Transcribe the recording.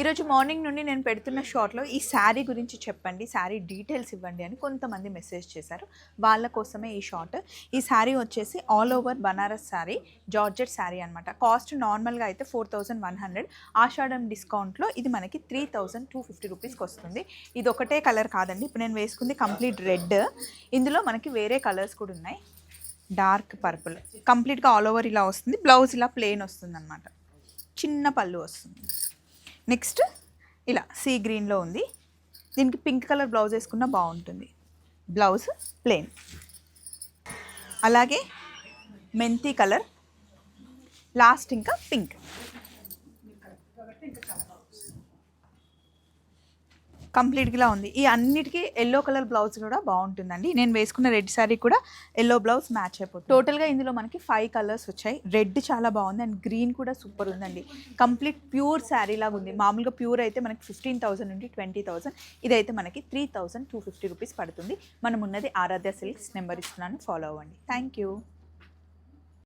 ఈరోజు మార్నింగ్ నుండి నేను పెడుతున్న షార్ట్లో ఈ శారీ గురించి చెప్పండి శారీ డీటెయిల్స్ ఇవ్వండి అని కొంతమంది మెసేజ్ చేశారు. వాళ్ళ కోసమే ఈ షార్ట్. ఈ శారీ వచ్చేసి all over Banaras sari georgette sari అనమాట కాస్ట్ నార్మల్గా అయితే ఫోర్ థౌజండ్ వన్ హండ్రెడ్. ఆషాఢం డిస్కౌంట్లో ఇది మనకి త్రీ థౌజండ్ టూ ఫిఫ్టీ రూపీస్కి వస్తుంది. ఇది ఒకటే కలర్ కాదండి. ఇప్పుడు నేను వేసుకుంది కంప్లీట్ రెడ్. ఇందులో మనకి వేరే కలర్స్ కూడా ఉన్నాయి. Dark purple. కంప్లీట్గా ఆల్ ఓవర్ ఇలా వస్తుంది. బ్లౌజ్ ఇలా ప్లెయిన్ వస్తుంది అనమాట చిన్న పళ్ళు వస్తుంది. నెక్స్ట్ ఇలా సీ గ్రీన్లో ఉంది. దీనికి పింక్ కలర్ బ్లౌజ్ వేసుకున్నా బాగుంటుంది. Blouse plain. అలాగే మెంతి కలర్. లాస్ట్ ఇంకా పింక్. కంప్లీట్గా ఉంది. ఈ అన్నిటికీ ఎల్లో కలర్ బ్లౌజ్ కూడా బాగుంటుందండి. నేను వేసుకున్న రెడ్ శారీ కూడా ఎల్లో బ్లౌజ్ మ్యాచ్ అయిపోతుంది. టోటల్గా ఇందులో మనకి ఫైవ్ కలర్స్ వచ్చాయి. రెడ్ చాలా బాగుంది అండ్ గ్రీన్ కూడా సూపర్ ఉందండి. కంప్లీట్ ప్యూర్ శారీ లాగా ఉంది. మామూలుగా ప్యూర్ అయితే మనకి ఫిఫ్టీన్ థౌసండ్ నుండి ట్వంటీ థౌసండ్. ఇదైతే మనకి three thousand two fifty rupees పడుతుంది. మనం ఉన్నది ఆరాధ్య సిల్క్స్ నెంబర్ ఇస్తున్నాను. ఫాలో అవ్వండి. Thank you.